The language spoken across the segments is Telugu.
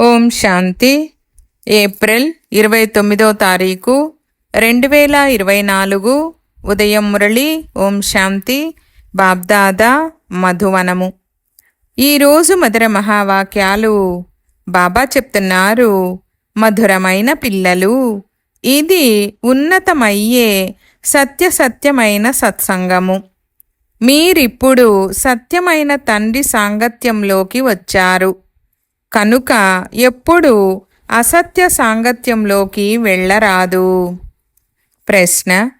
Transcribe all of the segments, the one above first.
ఓం శాంతి. ఏప్రిల్ ఇరవై తొమ్మిదో తారీఖు రెండు వేల ఇరవై నాలుగు ఉదయం మురళి ఓం శాంతి బాబ్దాదా మధువనము. ఈరోజు మధుర మహావాక్యాలు బాబా చెప్తున్నారు మధురమైన పిల్లలు ఇది ఉన్నతమయ్యే సత్యసత్యమైన సత్సంగము. మీరిప్పుడు సత్యమైన తండ్రి సాంగత్యంలోకి వచ్చారు. కనుక ఎప్పుడు అసత్య సాంగత్యంలోకి వెళ్ళరాదు. ప్రశ్న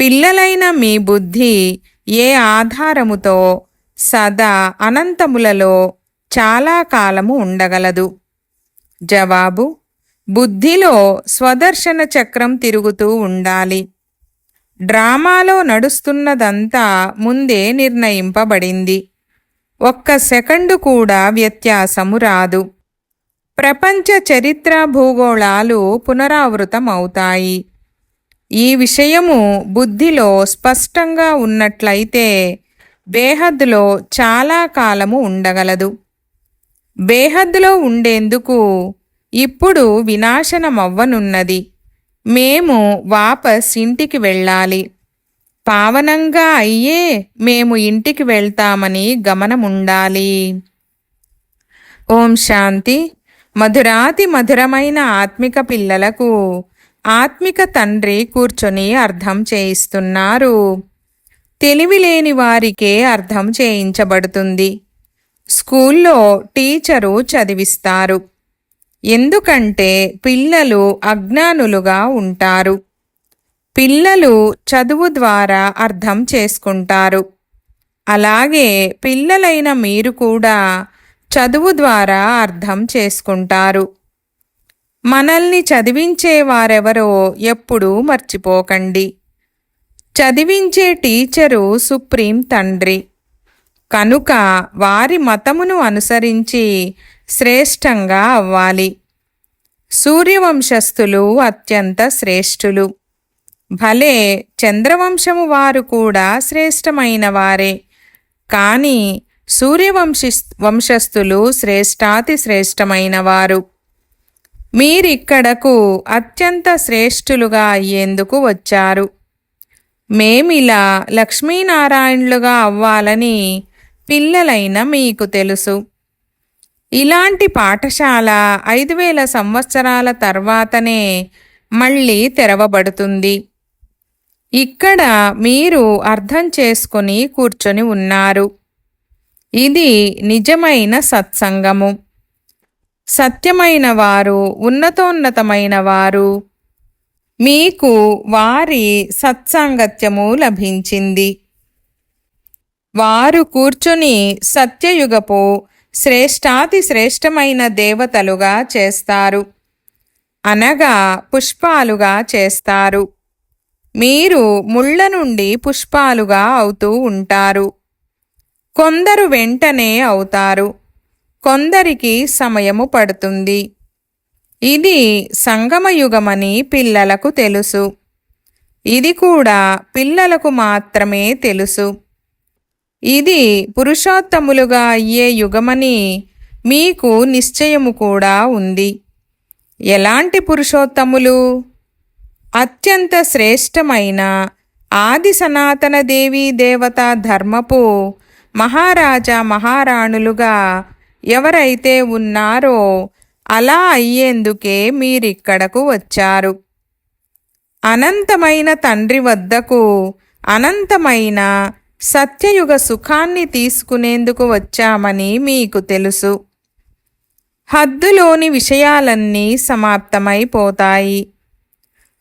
పిల్లలైన మీ బుద్ధి ఏ ఆధారముతో సదా అనంతములలో చాలా కాలము ఉండగలదు? జవాబు బుద్ధిలో స్వదర్శన చక్రం తిరుగుతూ ఉండాలి. డ్రామాలో నడుస్తున్నదంతా ముందే నిర్ణయింపబడింది. ఒక్క సెకండు కూడా వ్యత్యాసము రాదు. ప్రపంచ చరిత్ర భూగోళాలు పునరావృతమవుతాయి. ఈ విషయము బుద్ధిలో స్పష్టంగా ఉన్నట్లయితే బేహద్దులో చాలా కాలము ఉండగలదు. బేహద్లో ఉండేందుకు ఇప్పుడు వినాశనమవ్వనున్నది. మేము వాపస్ ఇంటికి వెళ్ళాలి. పావనంగా అయ్యే మేము ఇంటికి వెళ్తామని గమనముండాలి. ఓం శాంతి. మధురాతి మధురమైన ఆత్మిక పిల్లలకు ఆత్మిక తండ్రి కూర్చొని అర్థం చేయిస్తున్నారు. తెలివిలేని వారికే అర్థం చేయించబడుతుంది. స్కూల్లో టీచరు చదివిస్తారు. ఎందుకంటే పిల్లలు అజ్ఞానులుగా ఉంటారు. పిల్లలు చదువు ద్వారా అర్థం చేసుకుంటారు. అలాగే పిల్లలైన మీరు కూడా చదువు ద్వారా అర్థం చేసుకుంటారు. మనల్ని చదివించే వారెవరో ఎప్పుడూ మర్చిపోకండి. చదివించే టీచరు సుప్రీం తండ్రి. కనుక వారి మతమును అనుసరించి శ్రేష్టంగా అవ్వాలి. సూర్యవంశస్థులు అత్యంత శ్రేష్ఠులు. భలే చంద్రవంశము వారు కూడా శ్రేష్టమైన వారే. కానీ సూర్యవంశి వంశస్థులు శ్రేష్టాతి శ్రేష్టమైన వారు. మీరిక్కడకు అత్యంత శ్రేష్ఠులుగా అయ్యేందుకు వచ్చారు. మేమిలా లక్ష్మీనారాయణులుగా అవ్వాలని పిల్లలైన మీకు తెలుసు. ఇలాంటి పాఠశాల ఐదు వేల సంవత్సరాల తర్వాతనే మళ్ళీ తెరవబడుతుంది. ఇక్కడ మీరు అర్థం చేసుకొని కూర్చొని ఉన్నారు. ఇది నిజమైన సత్సంగము. సత్యమైన వారు ఉన్నతోన్నతమైన వారు. మీకు వారి సత్సాంగత్యము లభించింది. వారు కూర్చొని సత్యయుగపు శ్రేష్టాతి శ్రేష్టమైన దేవతలుగా చేస్తారు. అనగా పుష్పాలుగా చేస్తారు. మీరు ముళ్ళ నుండి పుష్పాలుగా అవుతూ ఉంటారు. కొందరు వెంటనే అవుతారు. కొందరికి సమయము పడుతుంది. ఇది సంగమయుగమని పిల్లలకు తెలుసు. ఇది కూడా పిల్లలకు మాత్రమే తెలుసు. ఇది పురుషోత్తములుగా అయ్యే యుగమని మీకు నిశ్చయము కూడా ఉంది. ఎలాంటి పురుషోత్తములు? అత్యంత శ్రేష్టమైన ఆది సనాతన దేవీ దేవత ధర్మపు మహారాజా మహారాణులుగా ఎవరైతే ఉన్నారో అలా అయ్యేందుకే మీరిక్కడకు వచ్చారు. అనంతమైన తండ్రి వద్దకు అనంతమైన సత్యయుగ సుఖాన్ని తీసుకునేందుకు వచ్చామని మీకు తెలుసు. హద్దులోని విషయాలన్నీ సమాప్తమైపోతాయి.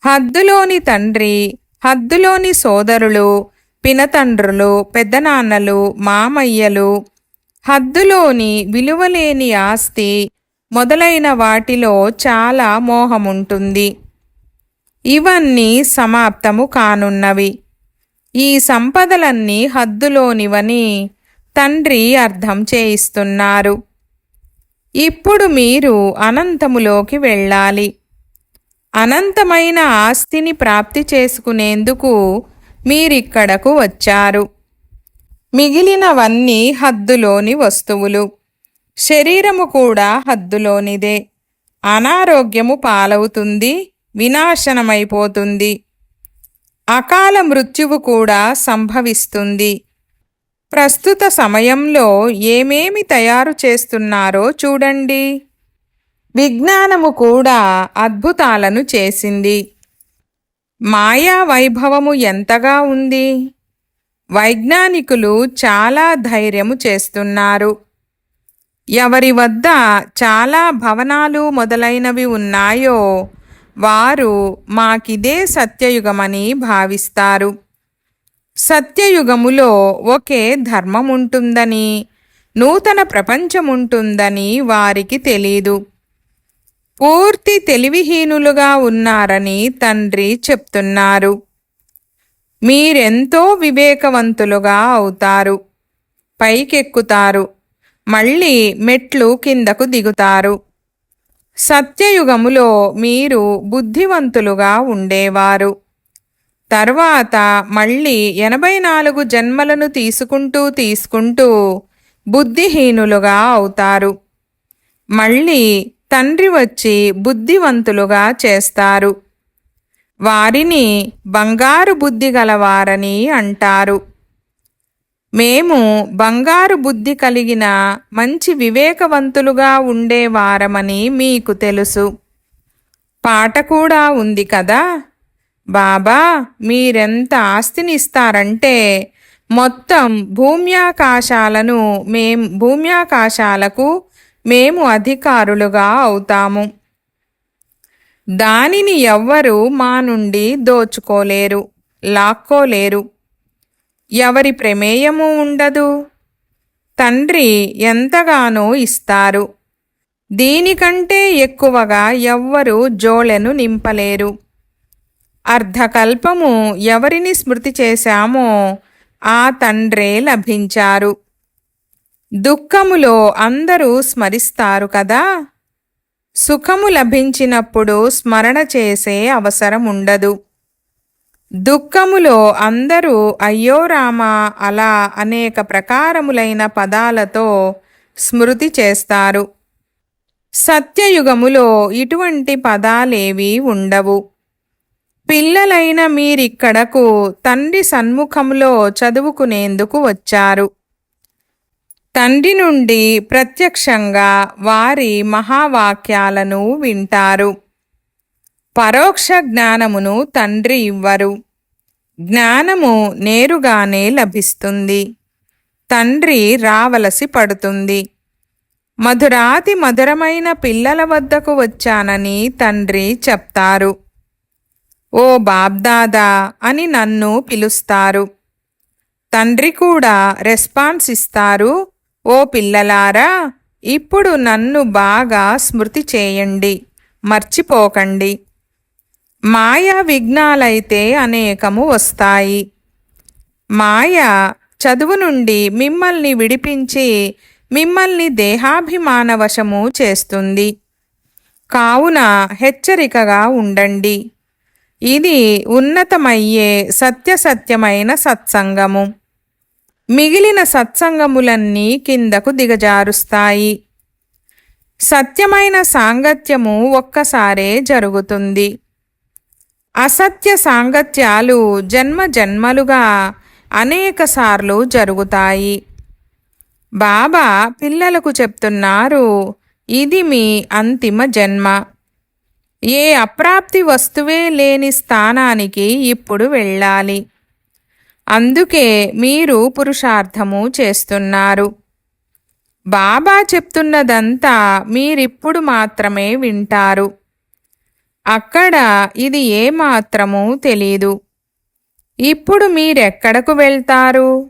హద్దులోని తండ్రి హద్దులోని సోదరులు పినతండ్రులు పెద్దనాన్నలు మామయ్యలు. హద్దులోని విలువలేని ఆస్తి మొదలైన వాటిలో చాలా మోహముంటుంది. ఇవన్నీ సమాప్తము కానున్నవి. ఈ సంపదలన్నీ హద్దులోనివని తండ్రి అర్థం చేయిస్తున్నారు. ఇప్పుడు మీరు అనంతములోకి వెళ్ళాలి. అనంతమైన ఆస్తిని ప్రాప్తి చేసుకునేందుకు మీరిక్కడకు వచ్చారు. మిగిలినవన్నీ హద్దులోని వస్తువులు. శరీరము కూడా హద్దులోనిదే. అనారోగ్యము పాలవుతుంది వినాశనమైపోతుంది. అకాల మృత్యువు కూడా సంభవిస్తుంది. ప్రస్తుత సమయంలో ఏమేమి తయారు చేస్తున్నారో చూడండి. విజ్ఞానము కూడా అద్భుతాలను చేసింది. మాయా వైభవము ఎంతగా ఉంది? వైజ్ఞానికులు చాలా ధైర్యము చేస్తున్నారు. ఎవరి వద్ద చాలా భవనాలు మొదలైనవి ఉన్నాయో వారు మాకిదే సత్యయుగమని భావిస్తారు. సత్యయుగములో ఒకే ధర్మం ఉంటుందని నూతన ప్రపంచముంటుందని వారికి తెలీదు. పూర్తి తెలివిహీనులుగా ఉన్నారని తండ్రి చెప్తున్నారు. మీరెంతో వివేకవంతులుగా అవుతారు. పైకెక్కుతారు. మళ్ళీ మెట్లు కిందకు దిగుతారు. సత్యయుగములో మీరు బుద్ధివంతులుగా ఉండేవారు. తర్వాత మళ్ళీ ఎనభై నాలుగు జన్మలను తీసుకుంటూ తీసుకుంటూ బుద్ధిహీనులుగా అవుతారు. మళ్ళీ తండ్రి వచ్చి బుద్ధివంతులుగా చేస్తారు. వారిని బంగారు బుద్ధి గలవారని అంటారు. మేము బంగారు బుద్ధి కలిగిన మంచి వివేకవంతులుగా ఉండేవారమని మీకు తెలుసు. పాట కూడా ఉంది కదా? బాబా మీరెంత ఆస్తినిస్తారంటే మొత్తం భూమ్యాకాశాలను మేం భూమ్యాకాశాలకు మేము అధికారులుగా అవుతాము. దానిని ఎవ్వరూ మా నుండి దోచుకోలేరు లాక్కోలేరు. ఎవరి ప్రమేయము ఉండదు. తండ్రి ఎంతగానో ఇస్తారు. దీనికంటే ఎక్కువగా ఎవ్వరూ జోళెను నింపలేరు. అర్ధకల్పము ఎవరిని స్మృతి చేశామో ఆ తండ్రే లభించారు. దుఃఖములో అందరూ స్మరిస్తారు కదా? సుఖము లభించినప్పుడు స్మరణ చేసే అవసరం ఉండదు దుఃఖములో అందరూ అయ్యో రామా అలా అనేక ప్రకారములైన పదాలతో స్మృతి చేస్తారు. సత్యయుగములో ఇటువంటి పదాలేవి ఉండవు. పిల్లలైన మీరిక్కడకు తండ్రి సన్ముఖంలో చదువుకునేందుకు వచ్చారు. తండ్రి నుండి ప్రత్యక్షంగా వారి మహావాక్యాలను వింటారు. పరోక్ష జ్ఞానమును తండ్రి ఇవ్వరు. జ్ఞానము నేరుగానే లభిస్తుంది. తండ్రి రావలసి పడుతుంది. మధురాతి మధురమైన పిల్లల వద్దకు వచ్చానని తండ్రి చెప్తారు. ఓ బాబ్దాదా అని నన్ను పిలుస్తారు. తండ్రి కూడా రెస్పాన్స్ ఇస్తారు. ఓ పిల్లలారా ఇప్పుడు నన్ను బాగా స్మృతి చేయండి మర్చిపోకండి. మాయా విఘ్నాలైతే అనేకము వస్తాయి. మాయ చదువు నుండి మిమ్మల్ని విడిపించి మిమ్మల్ని దేహాభిమానవశము చేస్తుంది. కావున హెచ్చరికగా ఉండండి. ఇది ఉన్నతమయ్యే సత్యసత్యమైన సత్సంగము. మిగిలిన సత్సంగములన్నీ కిందకు దిగజారుస్తాయి. సత్యమైన సాంగత్యము ఒక్కసారే జరుగుతుంది. అసత్య సాంగత్యాలు జన్మ జన్మలుగా అనేకసార్లు జరుగుతాయి. బాబా పిల్లలకు చెప్తున్నారు ఇది మీ అంతిమ జన్మ. ఏ అప్రాప్తి వస్తువే లేని స్థానానికి ఇప్పుడు వెళ్ళాలి. అందుకే మీరు పురుషార్థము చేస్తున్నారు. బాబా చెప్తున్నదంతా మీరిప్పుడు మాత్రమే వింటారు. అక్కడ ఇది ఏమాత్రమూ తెలీదు. ఇప్పుడు మీరెక్కడకు వెళ్తారు?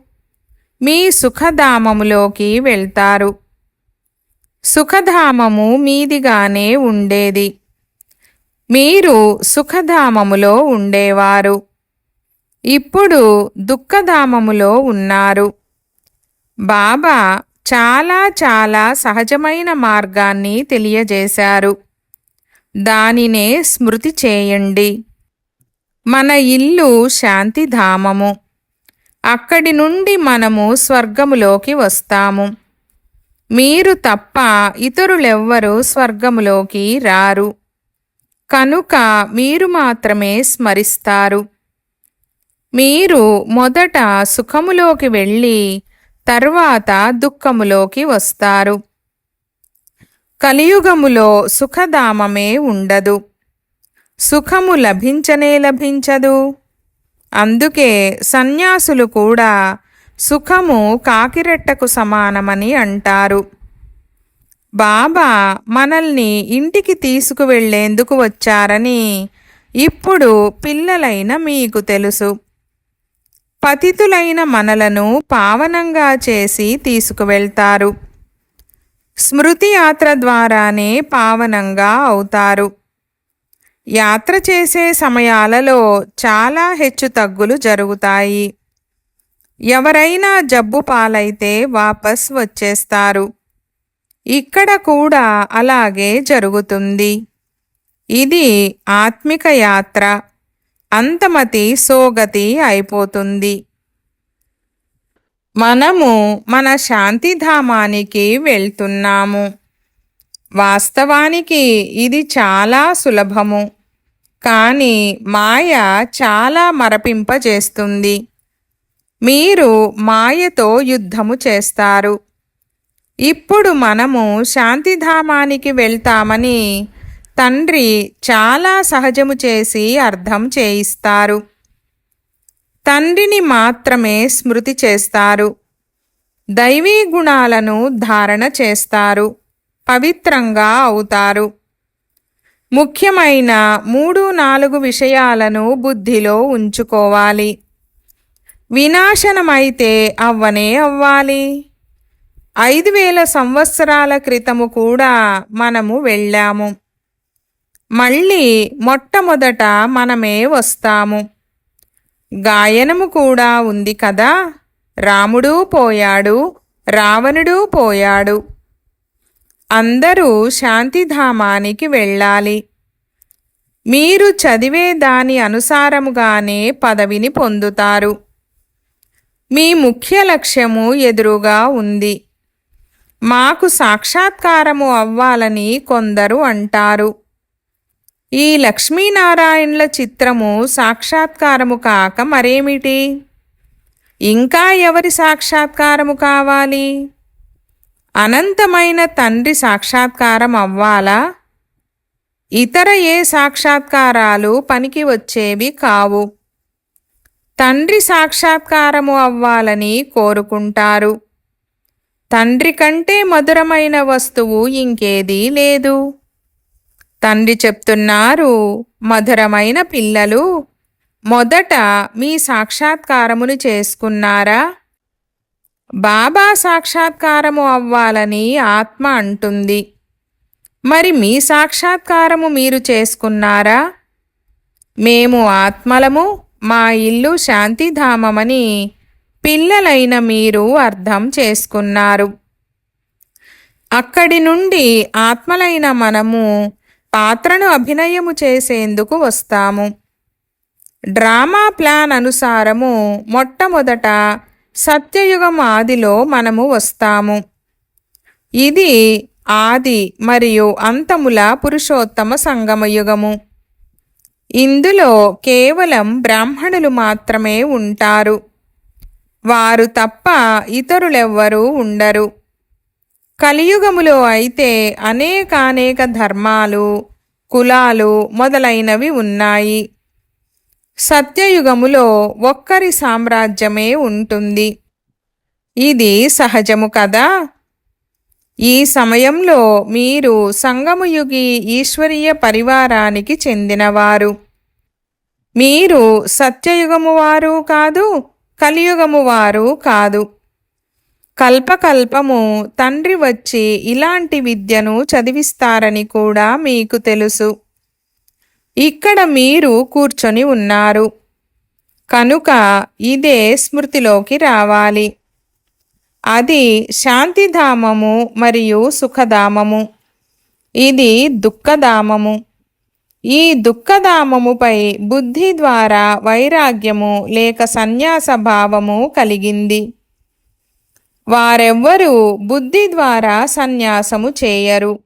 మీ సుఖధామములోకి వెళ్తారు. సుఖధామము మీదిగానే ఉండేది. మీరు సుఖధామములో ఉండేవారు. ఇప్పుడు దుఃఖధామములో ఉన్నారు. బాబా చాలా చాలా సహజమైన మార్గాన్ని తెలియజేశారు. దానినే స్మృతి చేయండి. మన ఇల్లు శాంతిధామము. అక్కడి నుండి మనము స్వర్గములోకి వస్తాము. మీరు తప్ప ఇతరులెవ్వరూ స్వర్గములోకి రారు. కనుక మీరు మాత్రమే స్మరిస్తారు. మీరు మొదట సుఖములోకి వెళ్ళి తర్వాత దుఃఖములోకి వస్తారు. కలియుగములో సుఖధామమే ఉండదు. సుఖము లభించనే లభించదు. అందుకే సన్యాసులు కూడా సుఖము కాకిరెట్టకు సమానమని అంటారు. బాబా మనల్ని ఇంటికి తీసుకువెళ్ళేందుకు వచ్చారని ఇప్పుడు పిల్లలైన మీకు తెలుసు. పతితులైన మనలను పావనంగా చేసి తీసుకువెళ్తారు. స్మృతి యాత్ర ద్వారానే పావనంగా అవుతారు. యాత్ర చేసే సమయాలలో చాలా హెచ్చు తగ్గులు జరుగుతాయి. ఎవరైనా జబ్బు పాలైతే వాపస్ వచ్చేస్తారు. ఇక్కడ కూడా అలాగే జరుగుతుంది. ఇది ఆత్మిక యాత్ర. అంతమతి సోగతి అయిపోతుంది. మనము మన శాంతిధామానికి వెళ్తున్నాము. వాస్తవానికి ఇది చాలా సులభము. కానీ మాయ చాలా మరపింపజేస్తుంది. మీరు మాయతో యుద్ధము చేస్తారు. ఇప్పుడు మనము శాంతిధామానికి వెళ్తామని తండ్రి చాలా సహజము చేసి అర్థం చేయిస్తారు. తండ్రిని మాత్రమే స్మృతి చేస్తారు. దైవీ గుణాలను ధారణ చేస్తారు. పవిత్రంగా అవుతారు. ముఖ్యమైన మూడు నాలుగు విషయాలను బుద్ధిలో ఉంచుకోవాలి. వినాశనమైతే అవ్వనే అవ్వాలి. ఐదు వేల సంవత్సరాల క్రితము కూడా మనము వెళ్ళాము. మళ్ళీ మొట్టమొదట మనమే వస్తాము. గాయనము కూడా ఉంది కదా. రాముడు పోయాడు రావణుడు పోయాడు. అందరూ శాంతిధామానికి వెళ్ళాలి. మీరు చదివే దాని అనుసారముగానే పదవిని పొందుతారు. మీ ముఖ్య లక్ష్యము ఎదురుగా ఉంది. మాకు సాక్షాత్కారము అవ్వాలని కొందరు అంటారు. ఈ లక్ష్మీనారాయణుల చిత్రము సాక్షాత్కారము కాక మరేమిటి? ఇంకా ఎవరి సాక్షాత్కారము కావాలి? అనంతమైన తండ్రి సాక్షాత్కారం అవ్వాలా? ఇతర ఏ సాక్షాత్కారాలు పనికి వచ్చేవి కావు? తండ్రి సాక్షాత్కారము అవ్వాలని కోరుకుంటారు. తండ్రి కంటే మధురమైన వస్తువు ఇంకేదీ లేదు. తండ్రి చెప్తున్నారు మధురమైన పిల్లలు మొదట మీ సాక్షాత్కారమును చేసుకున్నారా? బాబా సాక్షాత్కారము అవ్వాలని ఆత్మ అంటుంది. మరి మీ సాక్షాత్కారము మీరు చేసుకున్నారా? మేము ఆత్మలము మా ఇల్లు శాంతిధామమని పిల్లలైన మీరు అర్థం చేసుకున్నారు. అక్కడి నుండి ఆత్మలైన మనము పాత్రను అభినయము చేసేందుకు వస్తాము. డ్రామా ప్లాన్ అనుసారము మొట్టమొదట సత్యయుగం ఆదిలో మనము వస్తాము. ఇది ఆది మరియు అంతముల పురుషోత్తమ సంగమయుగము ఇందులో కేవలం బ్రాహ్మణులు మాత్రమే ఉంటారు. వారు తప్ప ఇతరులెవ్వరూ ఉండరు. కలియుగములో అయితే అనేకానేక ధర్మాలు కులాలు మొదలైనవి ఉన్నాయి. సత్యయుగములో ఒక్కరి సామ్రాజ్యమే ఉంటుంది. ఇది సహజము కదా? ఈ సమయంలో మీరు సంగమయుగి ఈశ్వరీయ పరివారానికి చెందినవారు. మీరు సత్యయుగము వారు కాదు కలియుగము వారు కాదు. కల్పకల్పము తండ్రి వచ్చి ఇలాంటి విద్యను చదివిస్తారని కూడా మీకు తెలుసు. ఇక్కడ మీరు కూర్చొని ఉన్నారు. కనుక ఇదే స్మృతిలోకి రావాలి. అది శాంతిధామము మరియు సుఖధామము. ఇది దుఃఖధామము. ఈ దుఃఖధామముపై బుద్ధి ద్వారా వైరాగ్యము లేక సన్యాస భావము కలిగింది. వారెవ్వరూ బుద్ధి ద్వారా సన్యాసము చేయరు.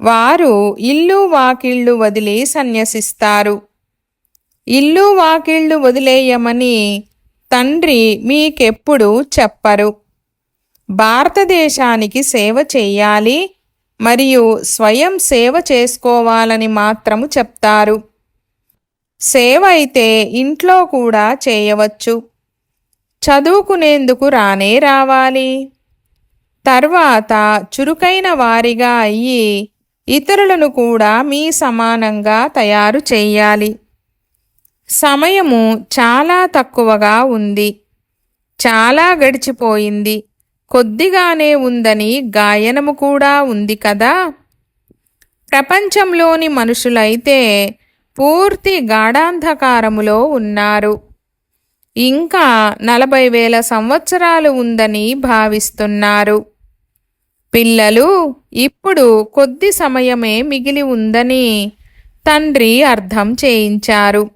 వారు ఇల్లు వాకిళ్ళు వదిలి సన్యసిస్తారు. ఇల్లు వాకిళ్ళు వదిలేయమని తండ్రి మీకెప్పుడు చెప్పరు. భారతదేశానికి సేవ చేయాలి మరియు స్వయం సేవ చేసుకోవాలని మాత్రము చెప్తారు. సేవ అయితే ఇంట్లో కూడా చేయవచ్చు. చదువుకునేందుకు రానే రావాలి. తర్వాత చురుకైన వారిగా అయ్యి ఇతరులను కూడా మీ సమానంగా తయారు చేయాలి సమయము చాలా తక్కువగా ఉంది. చాలా గడిచిపోయింది. కొద్దిగానే ఉందని గాయనము కూడా ఉంది కదా? ప్రపంచంలోని మనుషులైతే పూర్తి గాఢాంధకారములో ఉన్నారు. ఇంకా నలభై వేల సంవత్సరాలు ఉందని భావిస్తున్నారు. పిల్లలు ఇప్పుడు కొద్ది సమయమే మిగిలి ఉందని తండ్రి అర్థం చేయించారు.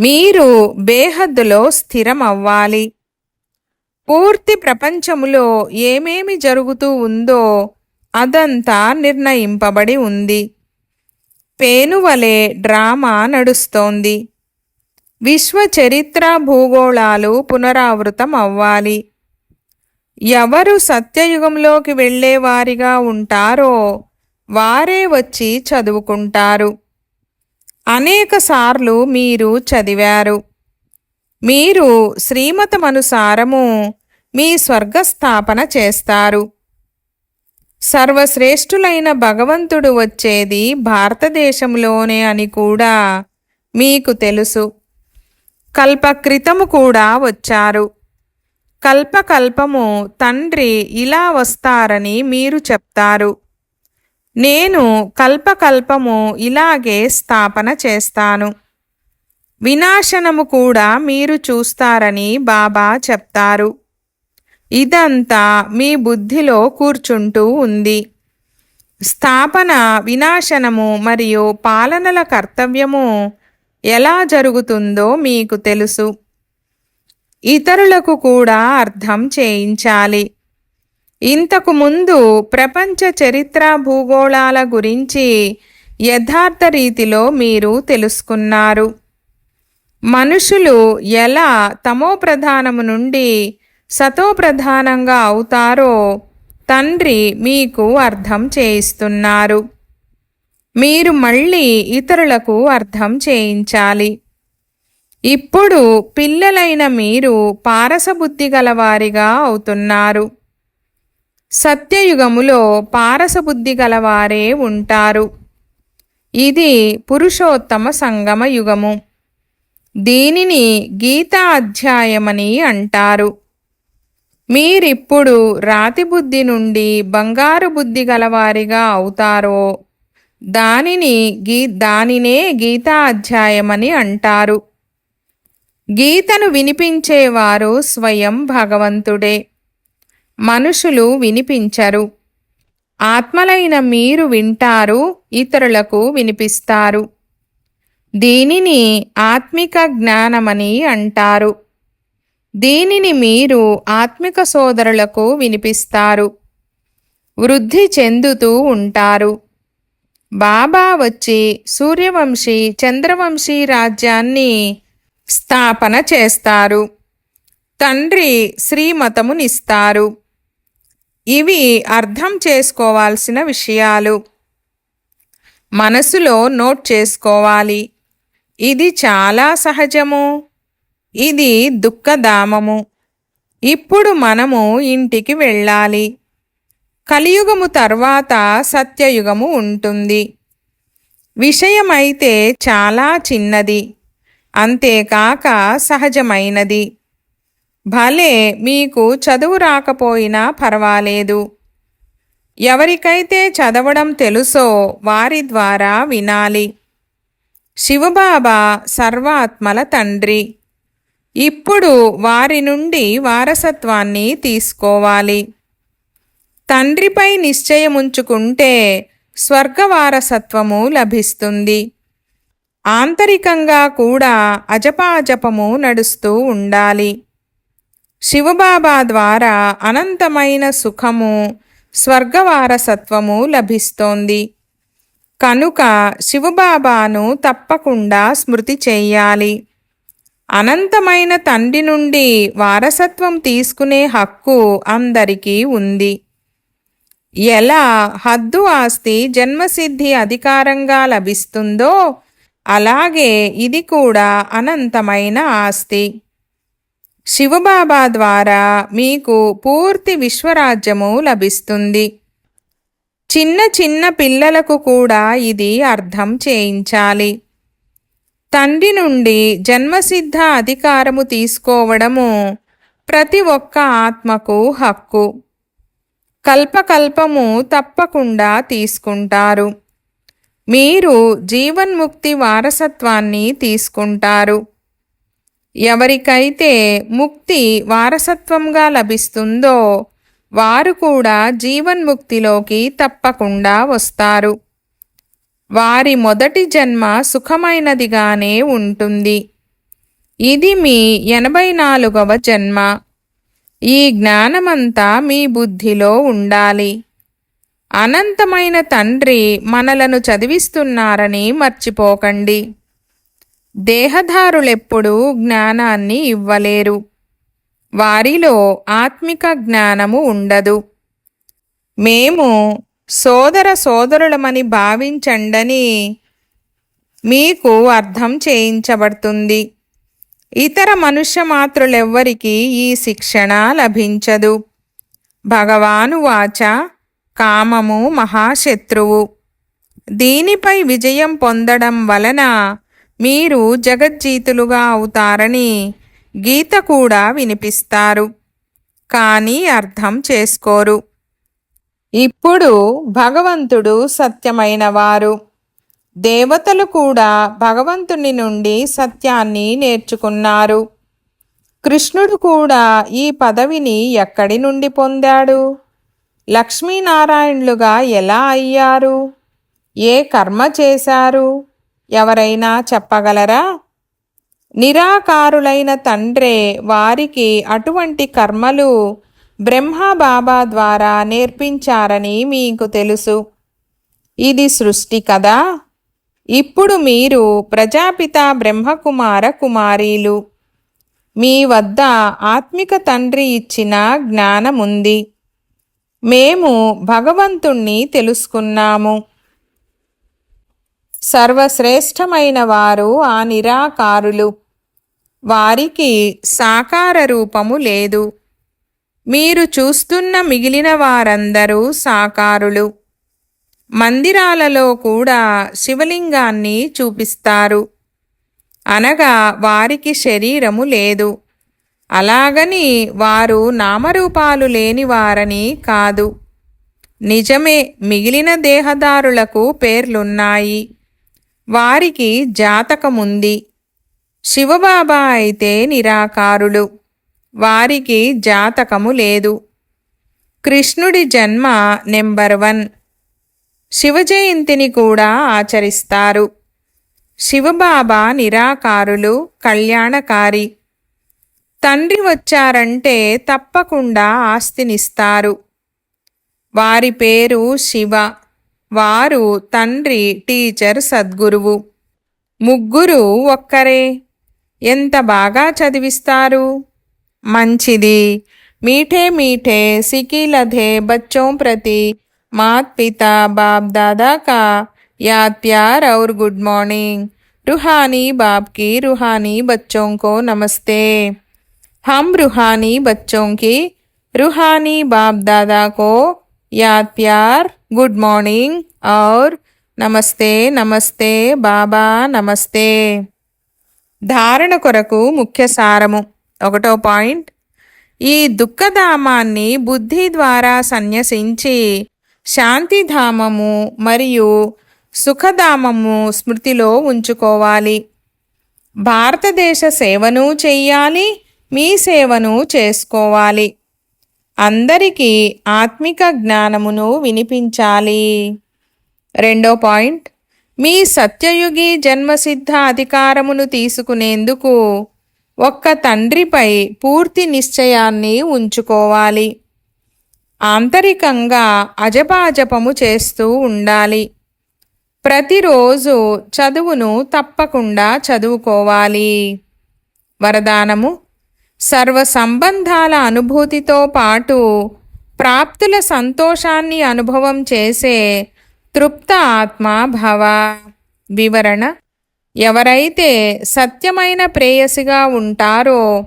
మీరు బేహద్దులో స్థిరం అవ్వాలి పూర్తి ప్రపంచములో ఏమేమి జరుగుతూ ఉందో అదంతా నిర్ణయింపబడి ఉంది. పేనువలే డ్రామా నడుస్తోంది. విశ్వ చరిత్ర భూగోళాలు పునరావృతం అవ్వాలి. ఎవరు సత్యయుగంలోకి వెళ్ళేవారిగా ఉంటారో వారే వచ్చి చదువుకుంటారు. అనేకసార్లు మీరు చదివారు. మీరు శ్రీమతమనుసారము మీ స్వర్గస్థాపన చేస్తారు. సర్వశ్రేష్ఠులైన భగవంతుడు వచ్చేది భారతదేశంలోనే అని కూడా మీకు తెలుసు. కల్పక్రితము కూడా వచ్చారు. కల్పకల్పము తండ్రి ఇలా వస్తారని మీరు చెప్తారు. నేను కల్పకల్పము ఇలాగే స్థాపన చేస్తాను. వినాశనము కూడా మీరు చూస్తారని బాబా చెప్తారు. ఇదంతా మీ బుద్ధిలో కూర్చుంటూ ఉంది. స్థాపన వినాశనము మరియు పాలనల కర్తవ్యము ఎలా జరుగుతుందో మీకు తెలుసు. ఇతరులకు కూడా అర్థం చేయించాలి. ఇంతకు ముందు ప్రపంచ చరిత్ర భూగోళాల గురించి యథార్థ రీతిలో మీరు తెలుసుకున్నారు. మనుషులు ఎలా తమో ప్రధానము నుండి సతో ప్రధానంగా అవుతారో తండ్రి మీకు అర్థం చేయిస్తున్నారు. మీరు మళ్ళీ ఇతరులకు అర్థం చేయించాలి. ఇప్పుడు పిల్లలైన మీరు పారసబుద్ధి గలవారిగా అవుతున్నారు. సత్యయుగములో పారసబుద్ధి గలవారే ఉంటారు. ఇది పురుషోత్తమ సంగమ యుగము. దీనిని గీతా అధ్యాయమని అంటారు. మీరిప్పుడు రాతి బుద్ధి నుండి బంగారు బుద్ధి గలవారిగా అవుతారో దానిని గీ దానినే గీతా అధ్యాయమని అంటారు. గీతను వినిపించేవారు స్వయం భగవంతుడే. మనుషులు వినిపించరు. ఆత్మలైన మీరు వింటారు ఇతరులకు వినిపిస్తారు. దీనిని ఆత్మిక జ్ఞానమని అంటారు. దీనిని మీరు ఆత్మిక సోదరులకు వినిపిస్తారు. వృద్ధి చెందుతూ ఉంటారు. బాబా వచ్చి సూర్యవంశీ చంద్రవంశీ రాజ్యాన్ని స్థాపన చేస్తారు. తండ్రి శ్రీమతమునిస్తారు. ఇవి అర్థం చేసుకోవాల్సిన విషయాలు. మనసులో నోట్ చేసుకోవాలి. ఇది చాలా సహజము. ఇది దుఃఖధామము. ఇప్పుడు మనము ఇంటికి వెళ్ళాలి. కలియుగము తర్వాత సత్యయుగము ఉంటుంది. విషయమైతే చాలా చిన్నది. అంతేకాక సహజమైనది. భలే మీకు చదువు రాకపోయినా పర్వాలేదు. ఎవరికైతే చదవడం తెలుసో వారి ద్వారా వినాలి. శివబాబా సర్వాత్మల తండ్రి. ఇప్పుడు వారి నుండి వారసత్వాన్ని తీసుకోవాలి. తండ్రిపై నిశ్చయముంచుకుంటే స్వర్గవారసత్వము లభిస్తుంది. ఆంతరికంగా కూడా అజపాజపము నడుస్తూ ఉండాలి. శివబాబా ద్వారా అనంతమైన సుఖము స్వర్గవారసత్వము లభిస్తోంది. కనుక శివబాబాను తప్పకుండా స్మృతి చేయాలి. అనంతమైన తండ్రి నుండి వారసత్వం తీసుకునే హక్కు అందరికీ ఉంది. ఎలా హద్దు ఆస్తి జన్మసిద్ధి అధికారంగా లభిస్తుందో అలాగే ఇది కూడా అనంతమైన ఆస్తి. శివబాబా ద్వారా మీకు పూర్తి విశ్వరాజ్యము లభిస్తుంది. చిన్న చిన్న పిల్లలకు కూడా ఇది అర్థం చేయించాలి. తండ్రి నుండి జన్మసిద్ధ అధికారము తీసుకోవడము ప్రతి ఒక్క ఆత్మకు హక్కు. కల్పకల్పము తప్పకుండా తీసుకుంటారు. మీరు జీవన్ముక్తి వారసత్వాన్ని తీసుకుంటారు. ఎవరికైతే ముక్తి వారసత్వంగా లభిస్తుందో వారు కూడా జీవన్ముక్తిలోకి తప్పకుండా వస్తారు. వారి మొదటి జన్మ సుఖమైనదిగానే ఉంటుంది. ఇది మీ ఎనభై నాలుగవ జన్మ. ఈ జ్ఞానమంతా మీ బుద్ధిలో ఉండాలి. అనంతమైన తండ్రి మనలను చదివిస్తున్నారని మర్చిపోకండి. దేహదారులెప్పుడూ జ్ఞానాన్ని ఇవ్వలేరు. వారిలో ఆత్మిక జ్ఞానము ఉండదు. మేము సోదర సోదరులమని భావించండని మీకు అర్థం చేయించబడుతుంది. ఇతర మనుష్య మాత్రులెవ్వరికీ ఈ శిక్షణ లభించదు. భగవాను వాచ కామము మహాశత్రువు. దీనిపై విజయం పొందడం వలన మీరు జగజ్జీతులుగా అవుతారని గీత కూడా వినిపిస్తారు. కానీ అర్థం చేసుకోరు. ఇప్పుడు భగవంతుడు సత్యమైనవారు. దేవతలు కూడా భగవంతుని నుండి సత్యాన్ని నేర్చుకున్నారు. కృష్ణుడు కూడా ఈ పదవిని ఎక్కడి నుండి పొందాడు? లక్ష్మీనారాయణులుగా ఎలా అయ్యారు? ఏ కర్మ చేశారు? ఎవరైనా చెప్పగలరా? నిరాకారులైన తండ్రే వారికి అటువంటి కర్మలు బ్రహ్మబాబా ద్వారా నేర్పించారని మీకు తెలుసు. ఇది సృష్టి కదా? ఇప్పుడు మీరు ప్రజాపిత బ్రహ్మకుమార కుమారీలు. మీ వద్ద ఆత్మిక తండ్రి ఇచ్చిన జ్ఞానముంది. మేము భగవంతుణ్ణి తెలుసుకున్నాము. సర్వశ్రేష్టమైన వారు ఆ నిరాకారులు. వారికి సాకార రూపము లేదు. మీరు చూస్తున్న మిగిలిన వారందరూ సాకారులు. మందిరాలలో కూడా శివలింగాన్ని చూపిస్తారు. అనగా వారికి శరీరము లేదు. అలాగని వారు నామరూపాలు లేనివారని కాదు. నిజమే మిగిలిన దేహదారులకు పేర్లున్నాయి. వారికి జాతకముంది. శివబాబా అయితే నిరాకారులు వారికి జాతకము లేదు. కృష్ణుడి జన్మ నెంబర్ వన్. శివజయంతిని కూడా ఆచరిస్తారు. శివబాబా నిరాకారులు కళ్యాణకారి. తండ్రి వచ్చారంటే తప్పకుండా ఆస్తినిస్తారు. వారి పేరు శివ. వారు తండ్రి టీచర్ సద్గురువు. ముగ్గురు ఒక్కరే. ఎంత బాగా చదివిస్తారు? మంచిది. మీఠే మీఠే సికీలధే బచ్చోం ప్రతి. मात पिता बाप दादा का याद प्यार और गुड मॉर्निंग रूहानी बाप की रूहानी बच्चों को नमस्ते हम रूहानी बच्चों की रूहानी बाप दादा को याद प्यार गुड मॉर्निंग और నమస్తే నమస్తే బాబా నమస్తే ధారణ కొరకు ముఖ్య సారము ఒకటో పాయింట్ ఈ దుఃఖధామాన్ని బుద్ధి ద్వారా సన్యసించి శాంతిధామము మరియు సుఖధామము స్మృతిలో ఉంచుకోవాలి. భారతదేశ సేవను చెయ్యాలి మీ సేవను చేసుకోవాలి. అందరికీ ఆత్మిక జ్ఞానమును వినిపించాలి. రెండో పాయింట్ మీ సత్యయుగి జన్మసిద్ధ అధికారమును తీసుకునేందుకు ఒక్క తండ్రిపై పూర్తి నిశ్చయాన్ని ఉంచుకోవాలి. ఆంతరికంగా అజపాజపము చేస్తూ ఉండాలి. ప్రతిరోజు చదువును తప్పకుండా చదువుకోవాలి. వరదానము సర్వ సంబంధాల అనుభూతితో పాటు ప్రాప్తుల సంతోషాన్ని అనుభవం చేసే తృప్త ఆత్మ భవ. వివరణ ఎవరైతే సత్యమైన ప్రేయసిగా ఉంటారో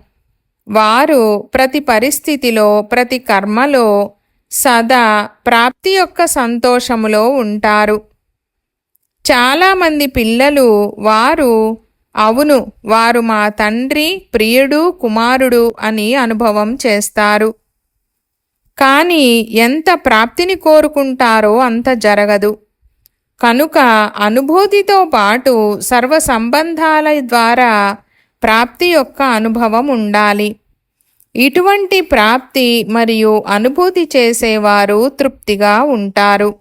వారు ప్రతి పరిస్థితిలో ప్రతి కర్మలో సదా ప్రాప్తి యొక్క సంతోషములో ఉంటారు. చాలామంది పిల్లలు వారు అవును వారు మా తండ్రి ప్రియుడు కుమారుడు అని అనుభవం చేస్తారు. కానీ ఎంత ప్రాప్తిని కోరుకుంటారో అంత జరగదు. కనుక అనుభూతితో పాటు సర్వ సంబంధాల ద్వారా ప్రాప్తి యొక్క అనుభవం ఉండాలి. ఇటువంటి ప్రాప్తి మరియు అనుభూతి చేసేవారు తృప్తిగా ఉంటారు.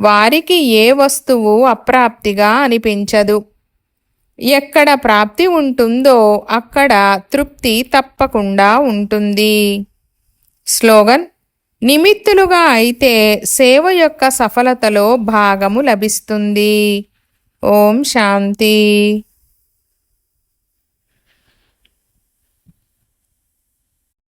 వారికి ఏ వస్తువు అప్రాప్తిగా అనిపించదు. ఎక్కడ ప్రాప్తి ఉంటుందో అక్కడ తృప్తి తప్పకుండా ఉంటుంది. స్లోగన్ నిమిత్తులుగా అయితే సేవ యొక్క సఫలతలో భాగము లభిస్తుంది. ఓం శాంతి.